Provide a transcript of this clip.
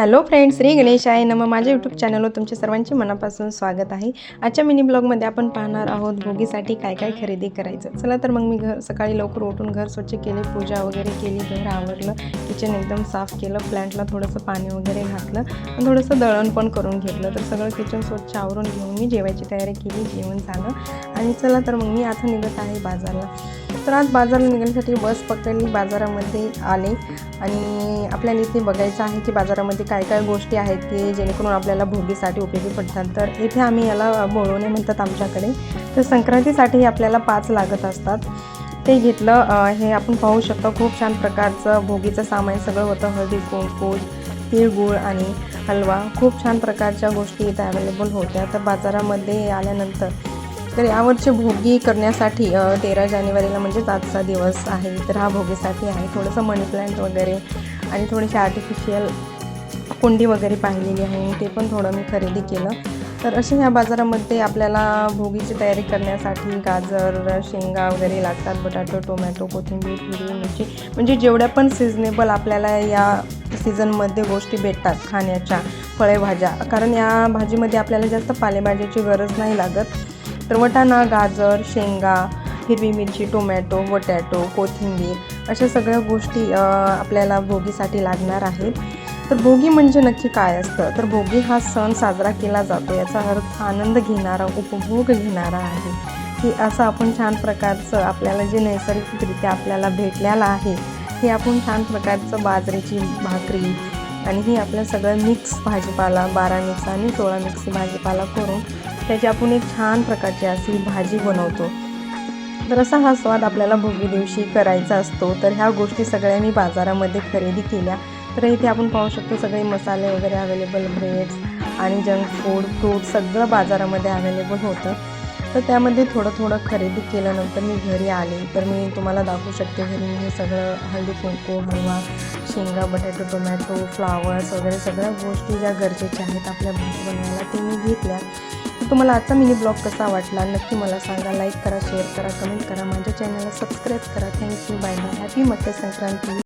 Hello friends Shri Ganesh आहे नम. माझ्या यूट्यूब चॅनलवर तुमचे सर्वांचे मनापासून स्वागत आहे. आजच्या मिनी ब्लॉगमध्ये आपण पाहणार आहोत भोगीसाठी काय काय खरेदी करायचं. चला तर मग मी घर सकाळी लवकर उठून घर स्वच्छ केले पूजा वगैरे केली घर आवरलं किचन एकदम साफ केलं प्लॅन्टला थोडंसं पाणी वगैरे घातलं आणि थोडंसं दळण पण करून घेतलं. तर सगळं किचन स्वच्छ आवरून घेऊन मी जेवायची तयारी केली जेवण झालं. आणि चला तर मग मी आता निघत आहे बाजारला. तर आज बाजारला निघण्यासाठी बस पकडली बाजारामध्ये आले. आणि आपल्याला इथे बघायचं आहे की बाजारामध्ये काय काय गोष्टी आहेत की जेणेकरून आपल्याला भोगीसाठी उपयोगी पडतात. तर इथे आम्ही याला बोळवणे म्हणतात आमच्याकडे. तर संक्रांतीसाठी आपल्याला पाच लागत असतात. ते घेतलं हे आपण पाहू शकतो. खूप छान प्रकारचं भोगीचं सामान सगळं होतं हळदी कुंकू तिळगुळ आणि हलवा. खूप छान प्रकारच्या गोष्टी इथं अवेलेबल होत्या. तर बाजारामध्ये आल्यानंतर तर यावरची भोगी करण्यासाठी तेरा जानेवारीला म्हणजेच आजचा दिवस आहे. तर हा भोगीसाठी आहे. थोडंसं मनी प्लांट वगैरे आणि थोडेसे आर्टिफिशियल कुंडी वगैरे पाहिलेली आहे ते पण थोडं मी खरेदी केलं. तर अशा ह्या बाजारामध्ये आपल्याला भोगीची तयारी करण्यासाठी गाजर शेंगा वगैरे लागतात बटाटो टोमॅटो कोथिंबीर हिरवी मिरची. म्हणजे जेवढ्या पण सिजनेबल आपल्याला या सीझनमध्ये गोष्टी भेटतात खाण्याच्या फळे भाज्या कारण या भाजीमध्ये आपल्याला जास्त पालेभाज्याची गरज नाही लागत. तर वटाणा गाजर शेंगा हिरवी मिरची टोमॅटो वटॅटो कोथिंबीर अशा सगळ्या गोष्टी आपल्याला भोगीसाठी लागणार आहेत. तर भोगी म्हणजे नक्की काय असतं? तर भोगी हा सण साजरा केला जातो. याचा अर्थ आनंद घेणारा उपभोग घेणारा आहे. की असं आपण छान प्रकारचं आपल्याला जे नैसर्गिकरित्या आपल्याला भेटलेलं आहे हे आपण छान प्रकारचं बाजरीची भाकरी आणि ही आपलं सगळं मिक्स भाजीपाला बारा मिक्स आणि सोळा मिक्स भाजीपाला करून त्याची आपण एक छान प्रकारची अशी भाजी बनवतो. तर असा हा स्वाद आपल्याला भोगी दिवशी करायचा असतो. तर ह्या गोष्टी सगळ्या मी बाजारामध्ये खरेदी केल्या. तर इथे आपण पाहू शकतो सगळे मसाले वगैरे अवेलेबल ब्रेड्स आणि जंक फूड फ्रूट सगळं बाजारामध्ये अवेलेबल होतं. तर त्यामध्ये थोडं थोडं खरेदी केल्यानंतर मी घरी आले. तर मी तुम्हाला दाखवू शकते घरी मी हे सगळं हळदी कुंकू हलवा शेंगा बटाटो टोमॅटो फ्लावर्स वगैरे सगळ्या गोष्टी ज्या गरजेच्या आहेत आपल्या भाजी बनवायला ते मी घेतल्या. तर तुम्हाला आजचा मिनी ब्लॉग कसा वाटला नक्की मला सांगा. लाईक करा शेअर करा कमेंट करा. माझ्या चॅनलला सबस्क्राईब करा. Thank you bye bye happy Makar Sankranti.